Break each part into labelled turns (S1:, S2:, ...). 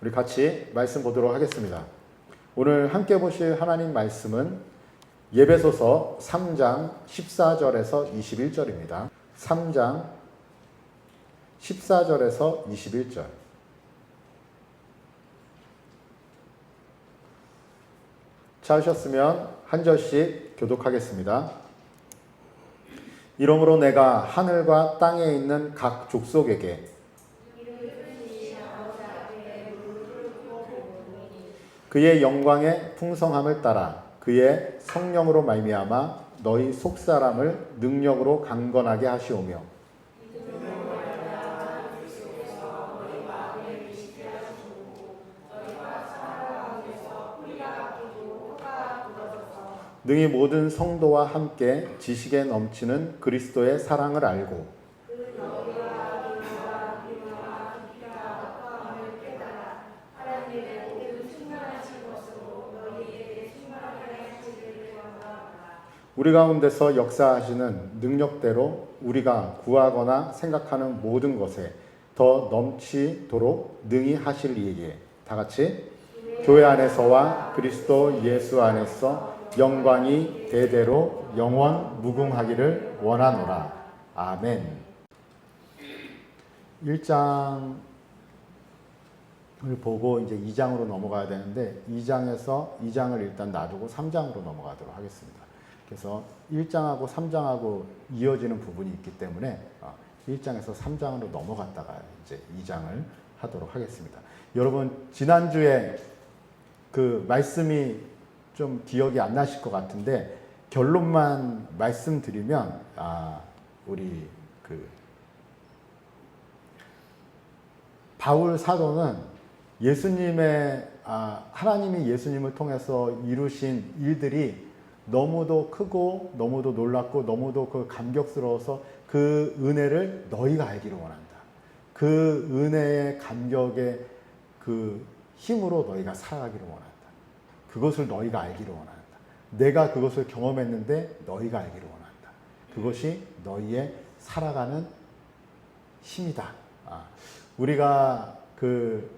S1: 우리 같이 말씀 보도록 하겠습니다. 오늘 함께 보실 하나님 말씀은 예배소서 3장 14절에서 21절입니다. 3장 14절에서 21절. 찾으셨으면 한 절씩 교독하겠습니다. 이러므로 내가 하늘과 땅에 있는 각 족속에게 그의 영광의 풍성함을 따라 그의 성령으로 말미암아 너희 속사람을 능력으로 강건하게 하시오며 능히 모든 성도와 함께 지식에 넘치는 그리스도의 사랑을 알고 우리 가운데서 역사하시는 능력대로 우리가 구하거나 생각하는 모든 것에 더 넘치도록 능히 하실 이에게 다 같이 교회 안에서와 그리스도 예수 안에서 영광이 대대로 영원 무궁하기를 원하노라. 아멘. 1장을 보고 이제 2장으로 넘어가야 되는데 2장에서 2장을 일단 놔두고 3장으로 넘어가도록 하겠습니다. 그래서 1장하고 3장하고 이어지는 부분이 있기 때문에 1장에서 3장으로 넘어갔다가 이제 2장을 하도록 하겠습니다. 여러분 지난주에 그 말씀이 좀 기억이 안 나실 것 같은데 결론만 말씀드리면 아 우리 그 바울 사도는 예수님의 아 하나님이 예수님을 통해서 이루신 일들이 너무도 크고 너무도 놀랍고 너무도 그 감격스러워서 그 은혜를 너희가 알기를 원한다. 그 은혜의 감격의 그 힘으로 너희가 살아가기를 원한다. 그것을 너희가 알기를 원한다. 내가 그것을 경험했는데 너희가 알기를 원한다. 그것이 너희의 살아가는 힘이다. 아, 우리가 그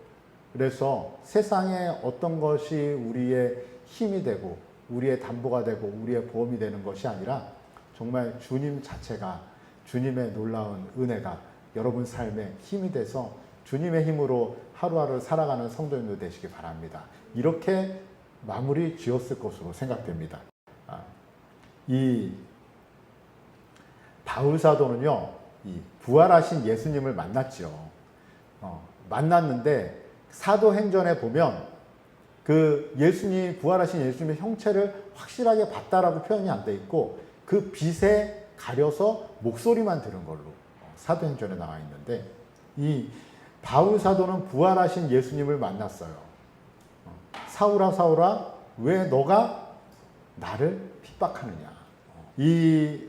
S1: 그래서 세상에 어떤 것이 우리의 힘이 되고 우리의 담보가 되고 우리의 보험이 되는 것이 아니라 정말 주님 자체가 주님의 놀라운 은혜가 여러분 삶에 힘이 돼서 주님의 힘으로 하루하루 살아가는 성도님들 되시기 바랍니다. 이렇게 마무리 지었을 것으로 생각됩니다. 아, 이 바울 사도는요, 이 부활하신 예수님을 만났죠. 어, 만났는데 사도행전에 보면 그 예수님 부활하신 예수님의 형체를 확실하게 봤다라고 표현이 안 돼 있고 그 빛에 가려서 목소리만 들은 걸로 어, 사도행전에 나와 있는데 이 바울 사도는 부활하신 예수님을 만났어요. 어, 사울아 사울아 왜 너가 나를 핍박하느냐? 어, 이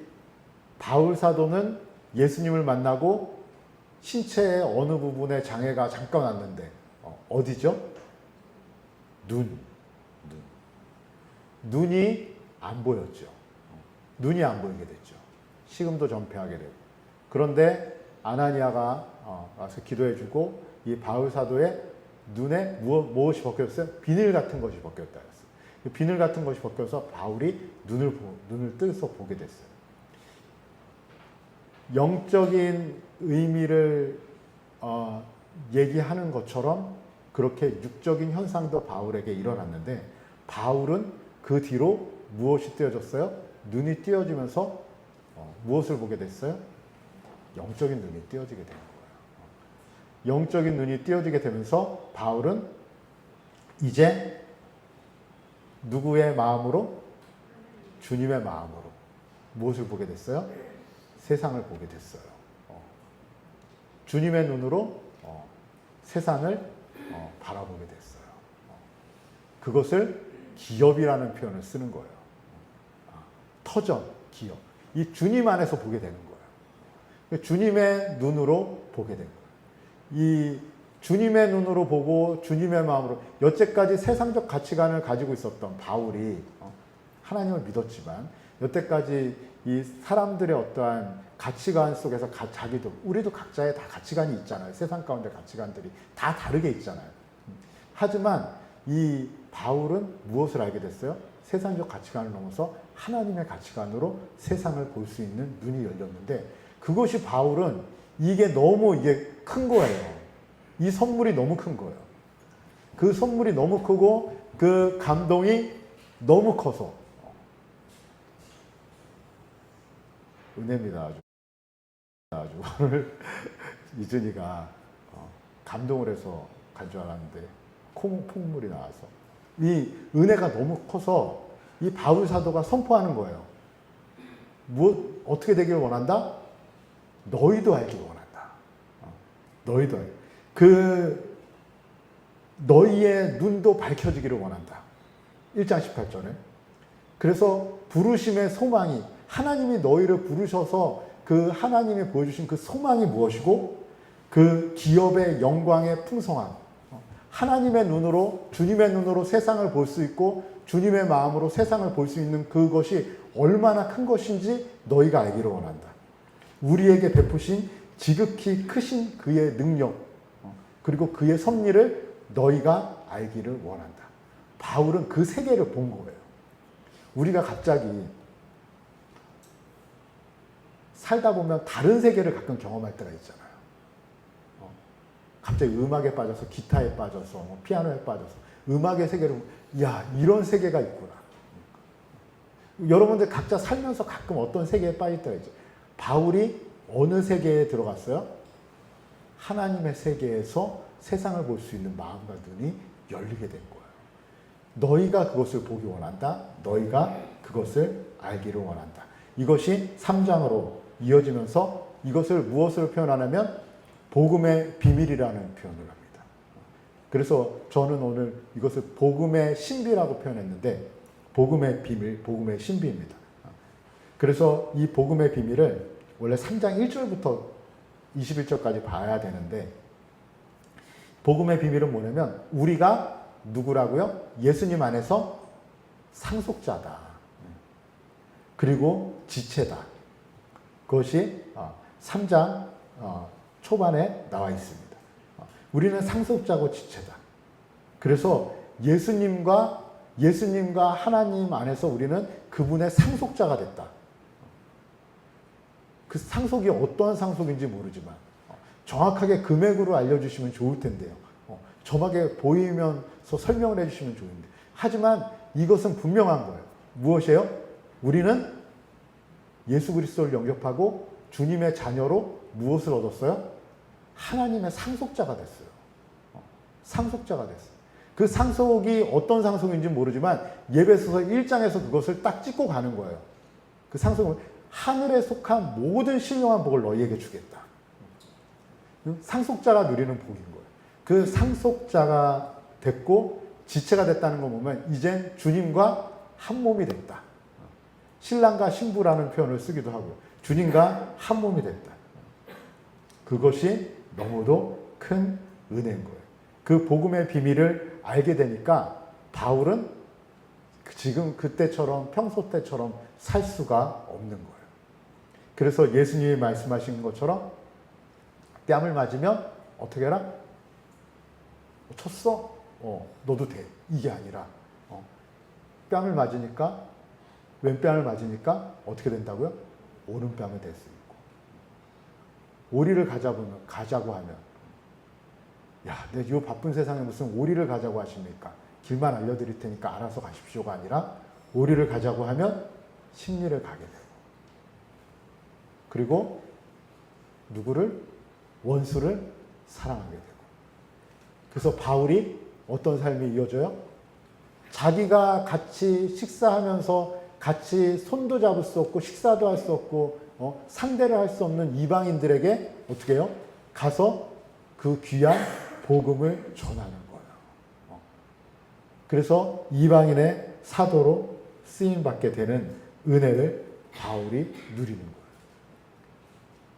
S1: 바울 사도는 예수님을 만나고 신체의 어느 부분에 장애가 잠깐 왔는데 어디죠? 눈, 눈. 눈이 안 보였죠. 눈이 안 보이게 됐죠. 식음도 전폐하게 되고. 그런데 아나니아가 어, 와서 기도해주고 이 바울 사도의 눈에 무엇이 벗겼어요? 비늘 같은 것이 벗겼다. 비늘 같은 것이 벗겨서 바울이 눈을 보, 눈을 뜨서 보게 됐어요. 영적인 의미를 어, 얘기하는 것처럼 그렇게 육적인 현상도 바울에게 일어났는데 바울은 그 뒤로 무엇이 띄어졌어요? 눈이 띄어지면서 어, 무엇을 보게 됐어요? 영적인 눈이 띄어지게 되는 거예요. 영적인 눈이 띄어지게 되면서 바울은 이제 누구의 마음으로? 주님의 마음으로 무엇을 보게 됐어요? 세상을 보게 됐어요. 어. 주님의 눈으로 어, 세상을 어, 바라보게 됐어요. 어. 그것을 기업이라는 표현을 쓰는 거예요. 아, 터전, 기업. 이 주님 안에서 보게 되는 거예요. 주님의 눈으로 보게 된 거예요. 이 주님의 눈으로 보고 주님의 마음으로 여태까지 세상적 가치관을 가지고 있었던 바울이 어, 하나님을 믿었지만 여태까지 이 사람들의 어떠한 가치관 속에서 가, 자기도 우리도 각자의 다 가치관이 있잖아요. 세상 가운데 가치관들이 다 다르게 있잖아요. 하지만 이 바울은 무엇을 알게 됐어요? 세상적 가치관을 넘어서 하나님의 가치관으로 세상을 볼 수 있는 눈이 열렸는데 그것이 바울은 이게 너무 이게 큰 거예요. 이 선물이 너무 큰 거예요. 그 선물이 너무 크고 그 감동이 너무 커서 은혜입니다. 아주 아주 오늘 이준이가 어, 감동을 해서 간 줄 알았는데 콩 콧물이 나와서 이 은혜가 너무 커서 이 바울 사도가 선포하는 거예요. 뭐 어떻게 되기를 원한다? 너희도 알기를 원한다. 어, 너희도 알. 그 너희의 눈도 밝혀지기를 원한다. 1장 18절에. 그래서 부르심의 소망이 하나님이 너희를 부르셔서 그 하나님이 보여주신 그 소망이 무엇이고 그 기업의 영광의 풍성함. 어, 하나님의 눈으로 주님의 눈으로 세상을 볼 수 있고 주님의 마음으로 세상을 볼 수 있는 그것이 얼마나 큰 것인지 너희가 알기를 원한다. 우리에게 베푸신 지극히 크신 그의 능력 어, 그리고 그의 섭리를 너희가 알기를 원한다. 바울은 그 세계를 본 거예요. 우리가 갑자기 살다 보면 다른 세계를 가끔 경험할 때가 있잖아요. 어, 갑자기 음악에 빠져서 기타에 빠져서 뭐 피아노에 빠져서 음악의 세계를 야 이런 세계가 있구나. 여러분들 각자 살면서 가끔 어떤 세계에 빠질 때가 있죠. 바울이 어느 세계에 들어갔어요? 하나님의 세계에서 세상을 볼 수 있는 마음과 눈이 열리게 된 거예요. 너희가 그것을 보기 원한다. 너희가 그것을 알기를 원한다. 이것이 3장으로 이어지면서 이것을 무엇으로 표현하냐면 복음의 비밀이라는 표현을 합니다. 그래서 저는 오늘 이것을 복음의 신비라고 표현했는데 복음의 비밀, 복음의 신비입니다. 그래서 이 복음의 비밀을 원래 3장 1절부터 21절까지 봐야 되는데 복음의 비밀은 뭐냐면 우리가 누구라고요? 예수님 안에서 상속자다. 그리고 지체다. 그것이 3장 초반에 나와 있습니다. 우리는 상속자고 지체다. 그래서 예수님과 예수님과 하나님 안에서 우리는 그분의 상속자가 됐다. 그 상속이 어떠한 상속인지 모르지만 정확하게 금액으로 알려주시면 좋을 텐데요. 어, 점하게 보이면서 설명을 해주시면 좋은데. 하지만 이것은 분명한 거예요. 무엇이에요? 우리는 예수 그리스도를 영접하고 주님의 자녀로 무엇을 얻었어요? 하나님의 상속자가 됐어요. 어, 상속자가 됐어요. 그 상속이 어떤 상속인지 모르지만 예배소서 1장에서 그것을 딱 찍고 가는 거예요. 그 상속은 하늘에 속한 모든 신령한 복을 너희에게 주겠다. 상속자가 누리는 복인 거예요. 그 상속자가 됐고 지체가 됐다는 거 보면 이젠 주님과 한 몸이 됐다. 신랑과 신부라는 표현을 쓰기도 하고요. 주님과 한 몸이 됐다. 그것이 너무도 큰 은혜인 거예요. 그 복음의 비밀을 알게 되니까 바울은 지금 그때처럼 평소 때처럼 살 수가 없는 거예요. 그래서 예수님이 말씀하신 것처럼 뺨을 맞으면 어떻게 해라? 어, 쳤어? 어, 너도 돼. 이게 아니라 어, 뺨을 맞으니까 왼뺨을 맞으니까 어떻게 된다고요? 오른뺨을 댈 수 있고 오리를 가자고 가자고 하면 야, 내 이 바쁜 세상에 무슨 오리를 가자고 하십니까? 길만 알려드릴 테니까 알아서 가십시오가 아니라 오리를 가자고 하면 심리를 가게 되고 그리고 누구를 원수를 사랑하게 되고 그래서 바울이 어떤 삶이 이어져요? 자기가 같이 식사하면서 같이 손도 잡을 수 없고 식사도 할 수 없고 어, 상대를 할 수 없는 이방인들에게 어떻게 해요? 가서 그 귀한 복음을 전하는 거예요. 어. 그래서 이방인의 사도로 쓰임 받게 되는 은혜를 바울이 누리는 거예요.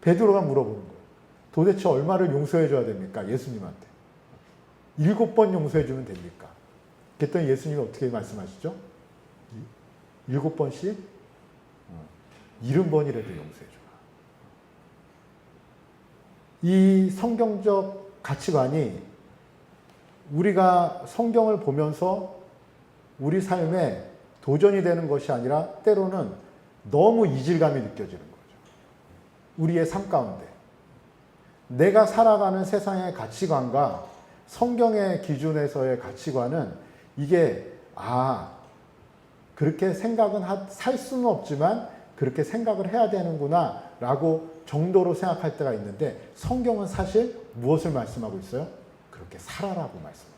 S1: 베드로가 물어보는 거예요. 도대체 얼마를 용서해 줘야 됩니까? 예수님한테. 일곱 번 용서해 주면 됩니까? 그랬더니 예수님이 어떻게 말씀하시죠? 일곱 번씩 어, 일흔 번이라도 용서해 주라. 이 성경적 가치관이 우리가 성경을 보면서 우리 삶에 도전이 되는 것이 아니라 때로는 너무 이질감이 느껴지는 거죠. 우리의 삶 가운데. 내가 살아가는 세상의 가치관과 성경의 기준에서의 가치관은 이게, 아, 그렇게 생각은 하, 살 수는 없지만 그렇게 생각을 해야 되는구나 라고 정도로 생각할 때가 있는데 성경은 사실 무엇을 말씀하고 있어요? 그렇게 살아라고 말씀하고 있어요.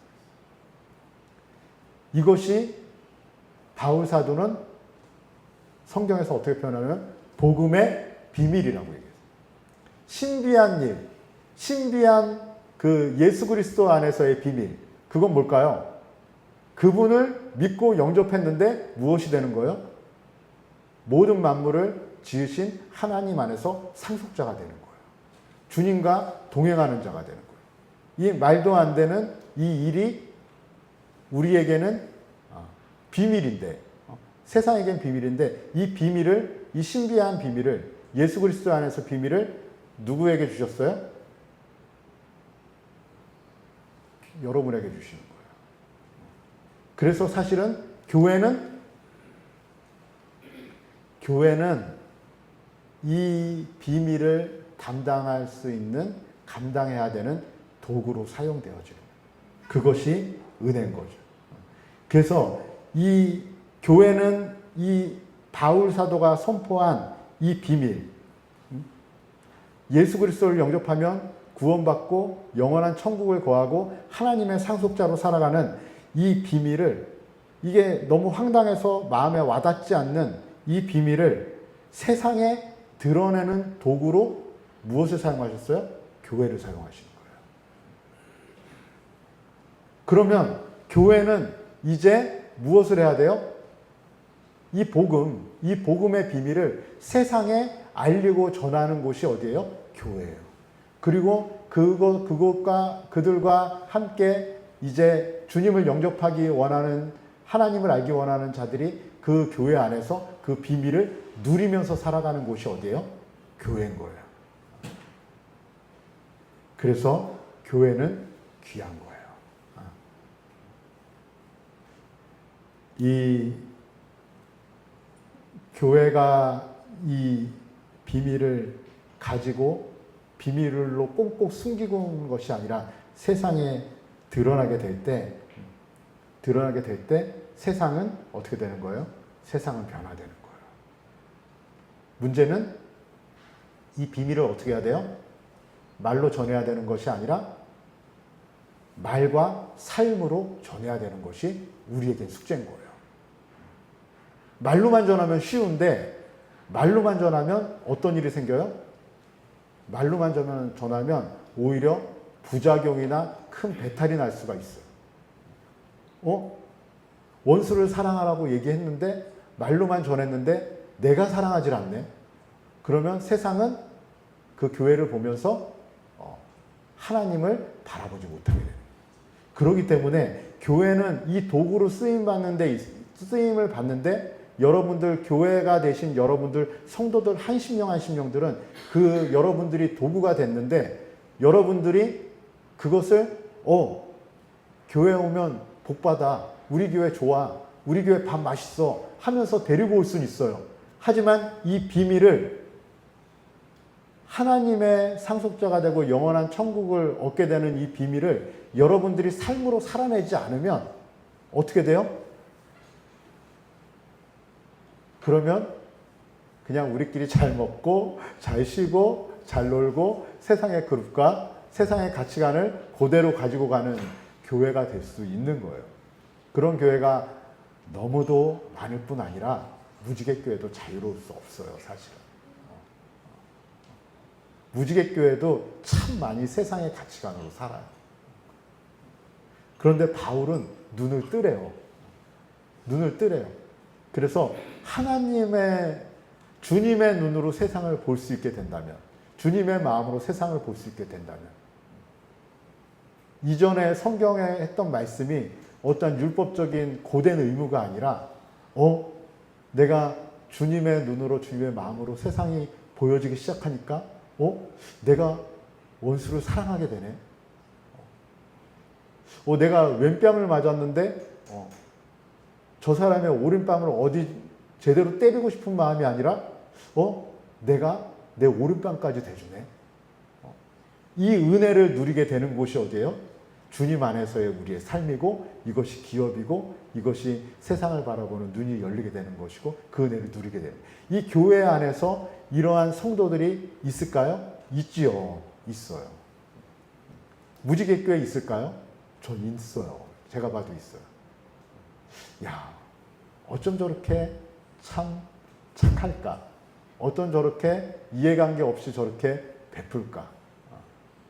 S1: 이것이 바울 사도는 성경에서 어떻게 표현하면 복음의 비밀이라고 얘기해요. 신비한 일, 신비한 그 예수 그리스도 안에서의 비밀. 그건 뭘까요? 그분을 믿고 영접했는데 무엇이 되는 거예요? 모든 만물을 지으신 하나님 안에서 상속자가 되는 거예요. 주님과 동행하는 자가 되는 거예요. 이 말도 안 되는 이 일이 우리에게는 아, 비밀인데 어, 세상에겐 비밀인데 이 비밀을 이 신비한 비밀을 예수 그리스도 안에서 비밀을 누구에게 주셨어요? 여러분에게 주시는 거예요. 그래서 사실은 교회는 교회는 이 비밀을 담당할 수 있는 감당해야 되는 도구로 사용되어지는 거예요. 그것이 은혜인 거죠. 그래서 이 교회는 이 바울 사도가 선포한 이 비밀, 예수 그리스도를 영접하면 구원받고 영원한 천국을 거하고 하나님의 상속자로 살아가는 이 비밀을 이게 너무 황당해서 마음에 와닿지 않는 이 비밀을 세상에 드러내는 도구로 무엇을 사용하셨어요? 교회를 사용하시는 거예요. 그러면 교회는 이제 무엇을 해야 돼요? 이 복음, 이 복음의 비밀을 세상에 알리고 전하는 곳이 어디예요? 교회예요. 그리고 그곳, 그곳과 그들과 함께 이제 주님을 영접하기 원하는 하나님을 알기 원하는 자들이 그 교회 안에서 그 비밀을 누리면서 살아가는 곳이 어디예요? 교회인 거예요. 그래서 교회는 귀한 거예요. 이 교회가 이 비밀을 가지고 비밀로 꽁꽁 숨기고 있는 것이 아니라 세상에 드러나게 될 때, 드러나게 될 때 세상은 어떻게 되는 거예요? 세상은 변화되는 거예요. 문제는 이 비밀을 어떻게 해야 돼요? 말로 전해야 되는 것이 아니라 말과 삶으로 전해야 되는 것이 우리에겐 숙제인 거예요. 말로만 전하면 쉬운데 말로만 전하면 어떤 일이 생겨요? 말로만 전하면, 오히려 부작용이나 큰 배탈이 날 수가 있어요. 어? 원수를 사랑하라고 얘기했는데 말로만 전했는데 내가 사랑하지 않네. 그러면 세상은 그 교회를 보면서 어, 하나님을 바라보지 못하게 돼요. 그렇기 때문에 교회는 이 도구로 쓰임 받는데 쓰임을 받는데 여러분들 교회가 되신 여러분들 성도들 한십 명 한십 명들은 그 여러분들이 도구가 됐는데 여러분들이 그것을 어 교회 오면 복 받아 우리 교회 좋아 우리 교회 밥 맛있어 하면서 데리고 올 수는 있어요. 하지만 이 비밀을 하나님의 상속자가 되고 영원한 천국을 얻게 되는 이 비밀을 여러분들이 삶으로 살아내지 않으면 어떻게 돼요? 그러면 그냥 우리끼리 잘 먹고 잘 쉬고 잘 놀고 세상의 그룹과 세상의 가치관을 그대로 가지고 가는 교회가 될 수 있는 거예요. 그런 교회가 너무도 많을 뿐 아니라 무지개 교회도 자유로울 수 없어요, 사실은. 무지개 교회도 참 많이 세상의 가치관으로 살아요. 그런데 바울은 눈을 뜨래요. 눈을 뜨래요. 그래서 하나님의 주님의 눈으로 세상을 볼 수 있게 된다면, 주님의 마음으로 세상을 볼 수 있게 된다면, 이전에 성경에 했던 말씀이 어떤 율법적인 고된 의무가 아니라, 어, 내가 주님의 눈으로 주님의 마음으로 세상이 보여지기 시작하니까, 어, 내가 원수를 사랑하게 되네. 어, 내가 왼뺨을 맞았는데 어, 저 사람의 오른뺨을 어디 제대로 때리고 싶은 마음이 아니라 어 내가 내 오른뺨까지 대주네. 어, 이 은혜를 누리게 되는 곳이 어디예요? 주님 안에서의 우리의 삶이고 이것이 기업이고 이것이 세상을 바라보는 눈이 열리게 되는 것이고 그 은혜를 누리게 되는 이 교회 안에서 이러한 성도들이 있을까요? 있지요. 있어요. 무지개 교회 있을까요? 전 있어요. 제가 봐도 있어요. 야, 어쩜 저렇게 참 착할까? 어떤 저렇게 이해관계 없이 저렇게 베풀까?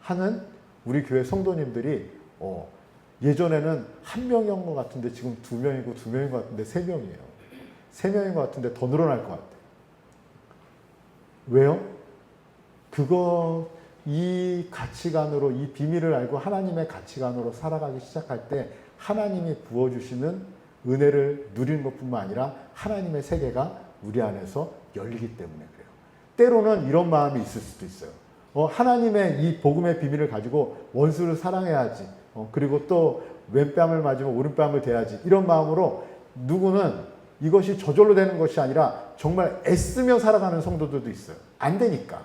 S1: 하는 우리 교회 성도님들이 어, 예전에는 한 명이었던 것 같은데 지금 두 명이고 두 명인 것 같은데 세 명이에요. 세 명인 것 같은데 더 늘어날 것 같아요. 왜요? 그거 이 가치관으로 이 비밀을 알고 하나님의 가치관으로 살아가기 시작할 때 하나님이 부어주시는 은혜를 누리는 것뿐만 아니라 하나님의 세계가 우리 안에서 열리기 때문에 그래요. 때로는 이런 마음이 있을 수도 있어요. 어, 하나님의 이 복음의 비밀을 가지고 원수를 사랑해야지. 어, 그리고 또 왼뺨을 맞으면 오른뺨을 대야지. 이런 마음으로 누구는 이것이 저절로 되는 것이 아니라 정말 애쓰며 살아가는 성도들도 있어요. 안 되니까.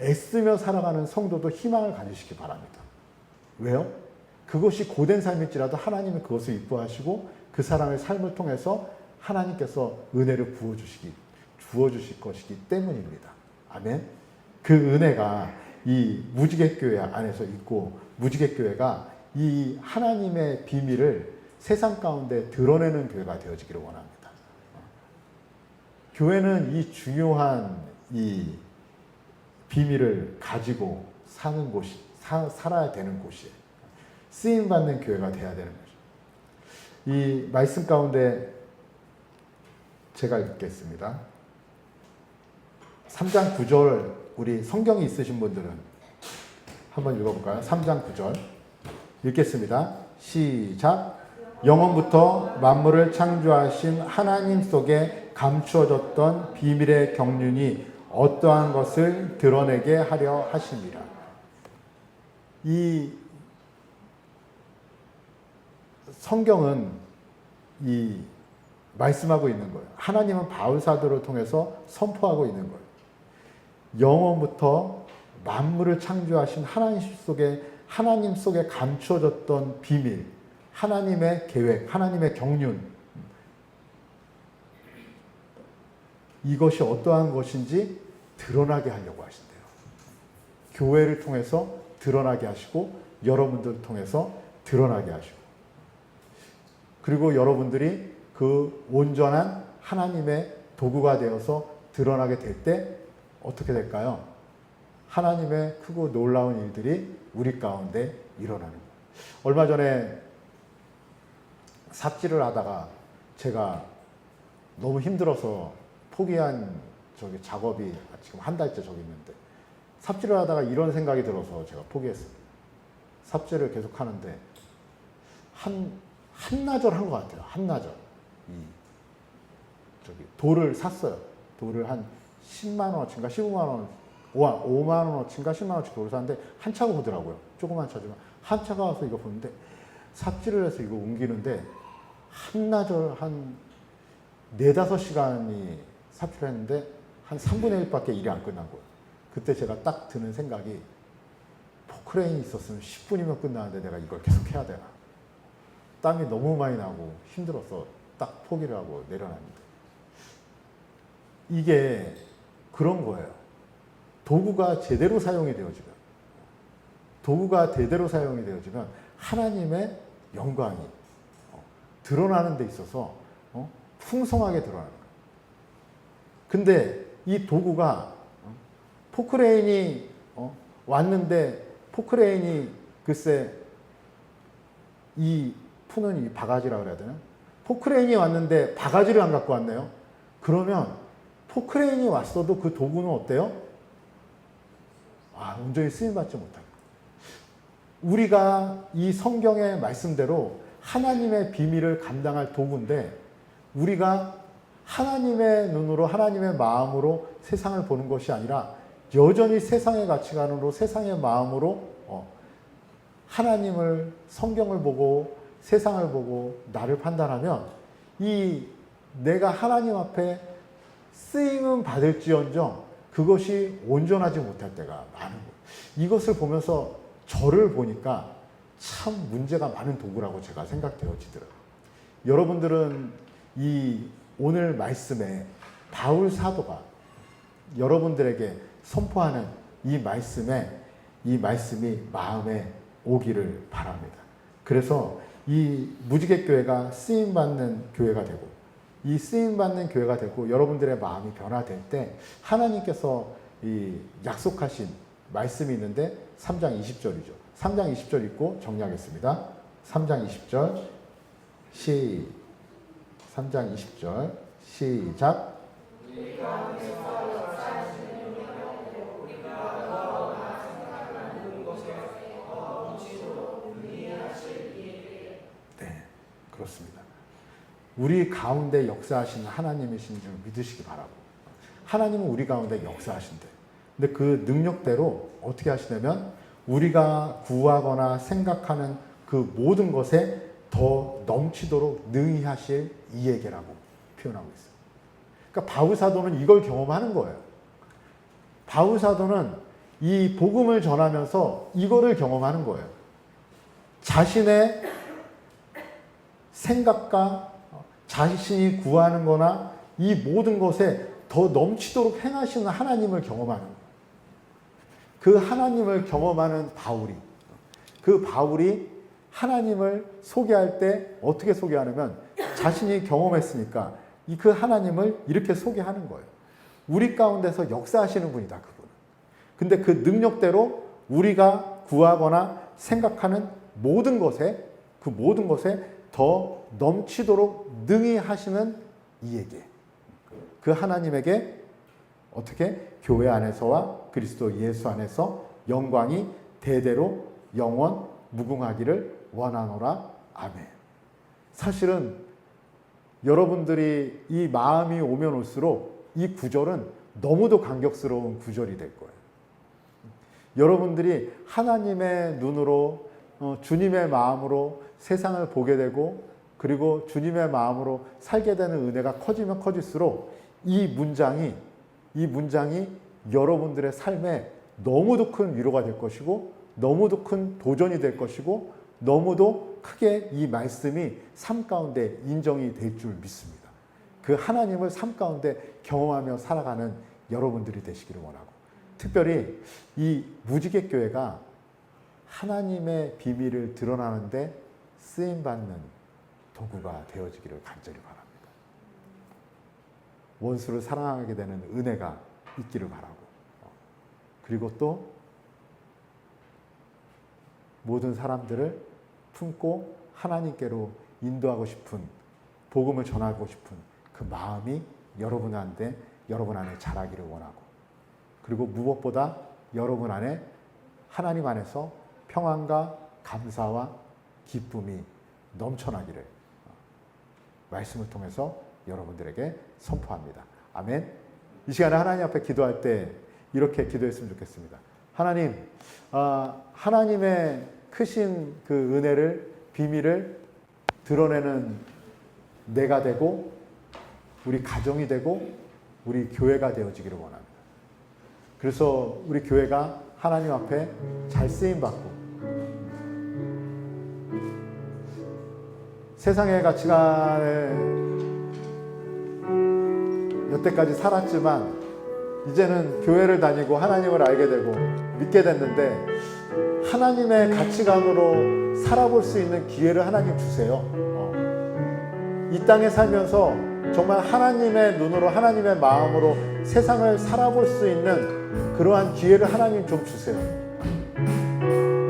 S1: 애쓰며 살아가는 성도도 희망을 가지시기 바랍니다. 왜요? 그것이 고된 삶일지라도 하나님은 그것을 이뻐하시고 그 사람의 삶을 통해서 하나님께서 은혜를 부어주시기, 주어주실 것이기 때문입니다. 아멘. 그 은혜가 이 무지개 교회 안에서 있고 무지개 교회가 이 하나님의 비밀을 세상 가운데 드러내는 교회가 되어지기를 원합니다. 교회는 이 중요한 이 비밀을 가지고 사는 곳이 사, 살아야 되는 곳이에요. 쓰임 받는 교회가 돼야 되는 거죠. 이 말씀 가운데 제가 읽겠습니다. 3장 9절 우리 성경이 있으신 분들은 한번 읽어볼까요? 3장 9절 읽겠습니다. 시작. 영원부터 만물을 창조하신 하나님 속에 감추어졌던 비밀의 경륜이 어떠한 것을 드러내게 하려 하십니다. 이 성경은 이 말씀하고 있는 거예요. 하나님은 바울 사도를 통해서 선포하고 있는 거예요. 영원부터 만물을 창조하신 하나님 속에 하나님 속에 감추어졌던 비밀, 하나님의 계획, 하나님의 경륜 이것이 어떠한 것인지 드러나게 하려고 하신대요. 교회를 통해서 드러나게 하시고 여러분들을 통해서 드러나게 하시고 그리고 여러분들이 그 온전한 하나님의 도구가 되어서 드러나게 될 때 어떻게 될까요? 하나님의 크고 놀라운 일들이 우리 가운데 일어나는 거예요. 얼마 전에 삽질을 하다가 제가 너무 힘들어서 포기한 저기 작업이 지금 한 달째 저기 있는데 삽질을 하다가 이런 생각이 들어서 제가 포기했어요. 삽질을 계속 하는데 한 한나절 한 것 같아요. 한나절. 이 저기 돌을 샀어요. 돌을 한 10만 원어치인가 15만 원, 5만 원어치인가 10만 원어치 돌을 샀는데 한 차가 오더라고요. 조그만 차지만 한 차가 와서 이거 보는데 삽질을 해서 이거 옮기는데 한나절 한 네다섯 시간이 삽질했는데 한 3분의 1밖에 일이 안 끝난 거예요. 그때 제가 딱 드는 생각이 포크레인이 있었으면 10분이면 끝나는데 내가 이걸 계속 해야 되나. 땀이 너무 많이 나고 힘들어서 딱 포기를 하고 내려놨는데. 이게 그런 거예요. 도구가 제대로 사용이 되어지면, 도구가 제대로 사용이 되어지면 하나님의 영광이 어, 드러나는 데 있어서 어, 풍성하게 드러나는 거예요. 근데 이 도구가 어, 포크레인이 어, 왔는데 포크레인이 글쎄 이 푸는 이 바가지라 그래야 되나? 포크레인이 왔는데 바가지를 안 갖고 왔네요. 그러면 포크레인이 왔어도 그 도구는 어때요? 아, 온전히 쓰임받지 못합니다. 우리가 이 성경의 말씀대로 하나님의 비밀을 감당할 도구인데 우리가 하나님의 눈으로 하나님의 마음으로 세상을 보는 것이 아니라 여전히 세상의 가치관으로 세상의 마음으로 어, 하나님을 성경을 보고 세상을 보고 나를 판단하면 이 내가 하나님 앞에 쓰임은 받을지언정 그것이 온전하지 못할 때가 많은 거예요. 이것을 보면서 저를 보니까 참 문제가 많은 도구라고 제가 생각되어지더라고요. 여러분들은 이 오늘 말씀에 바울 사도가 여러분들에게 선포하는 이 말씀에 이 말씀이 마음에 오기를 바랍니다. 그래서 이 무지개 교회가 쓰임 받는 교회가 되고 이 쓰임 받는 교회가 되고 여러분들의 마음이 변화될 때 하나님께서 이 약속하신 말씀이 있는데 3장 20절이죠. 3장 20절 읽고 정리하겠습니다. 3장 20절 시 3장 20절 시작 네, 그렇습니다. 우리 가운데 역사하시는 하나님이신 줄 믿으시기 바라고. 하나님은 우리 가운데 역사하신대. 근데 그 능력대로 어떻게 하시냐면 우리가 구하거나 생각하는 그 모든 것에 더 넘치도록 능히 하실 이에게라고 표현하고 있어요. 그러니까 바울 사도는 이걸 경험하는 거예요. 바울 사도는 이 복음을 전하면서 이거를 경험하는 거예요. 자신의 생각과 자신이 구하는 거나 이 모든 것에 더 넘치도록 행하시는 하나님을 경험하는. 그 하나님을 경험하는 바울이 그 바울이 하나님을 소개할 때 어떻게 소개하냐면 자신이 경험했으니까 이 그 하나님을 이렇게 소개하는 거예요. 우리 가운데서 역사하시는 분이다 그분. 근데 그 능력대로 우리가 구하거나 생각하는 모든 것에 그 모든 것에 더 넘치도록 능히 하시는 이에게 그 하나님에게 어떻게 교회 안에서와 그리스도 예수 안에서 영광이 대대로 영원 무궁하기를 원하노라 아멘. 사실은 여러분들이 이 마음이 오면 올수록 이 구절은 너무도 감격스러운 구절이 될 거예요. 여러분들이 하나님의 눈으로 어, 주님의 마음으로 세상을 보게 되고 그리고 주님의 마음으로 살게 되는 은혜가 커지면 커질수록 이 문장이 이 문장이 여러분들의 삶에 너무도 큰 위로가 될 것이고 너무도 큰 도전이 될 것이고 너무도 크게 이 말씀이 삶 가운데 인정이 될 줄 믿습니다. 그 하나님을 삶 가운데 경험하며 살아가는 여러분들이 되시기를 원하고 특별히 이 무지개 교회가 하나님의 비밀을 드러나는데 쓰임 받는 도구가 되어지기를 간절히 바랍니다. 원수를 사랑하게 되는 은혜가 있기를 바라고 그리고 또 모든 사람들을 품고 하나님께로 인도하고 싶은 복음을 전하고 싶은 그 마음이 여러분 한테 여러분 안에 자라기를 원하고 그리고 무엇보다 여러분 안에 하나님 안에서 평안과 감사와 기쁨이 넘쳐나기를 말씀을 통해서 여러분들에게 선포합니다. 아멘. 이 시간에 하나님 앞에 기도할 때 이렇게 기도했으면 좋겠습니다. 하나님, 아, 하나님의 크신 그 은혜를 비밀을 드러내는 내가 되고 우리 가정이 되고 우리 교회가 되어지기를 원합니다. 그래서 우리 교회가 하나님 앞에 잘 쓰임 받고 세상의 가치관을 여태까지 살았지만 이제는 교회를 다니고 하나님을 알게 되고 믿게 됐는데 하나님의 가치관으로 살아볼 수 있는 기회를 하나님 주세요. 어. 이 땅에 살면서 정말 하나님의 눈으로 하나님의 마음으로 세상을 살아볼 수 있는 그러한 기회를 하나님 좀 주세요.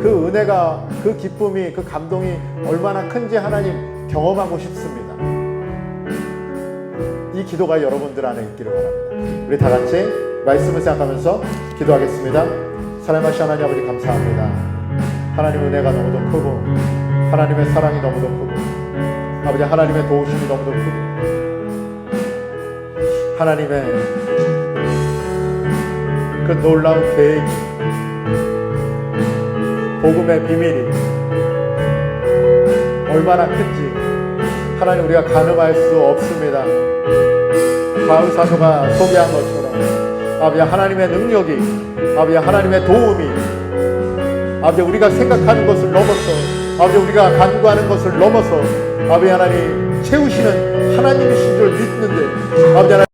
S1: 그 은혜가 그 기쁨이 그 감동이 얼마나 큰지 하나님 경험하고 싶습니다. 이 기도가 여러분들 안에 있기를 바랍니다. 우리 다 같이 말씀을 생각하면서 기도하겠습니다. 사랑하신 하나님 아버지 감사합니다. 하나님 은혜가 너무도 크고 하나님의 사랑이 너무도 크고 아버지 하나님의 도우심이 너무도 크고 하나님의 그 놀라운 계획이 복음의 비밀이 얼마나 큰지 하나님 우리가 가늠할 수 없습니다. 바울 사도가 소개한 것처럼 아버지 하나님의 능력이 아버지 하나님의 도움이 아버지 우리가 생각하는 것을 넘어서 아버지 우리가 간구하는 것을 넘어서 아버지 하나님 채우시는 하나님이신 줄 믿는데 아버지 하나님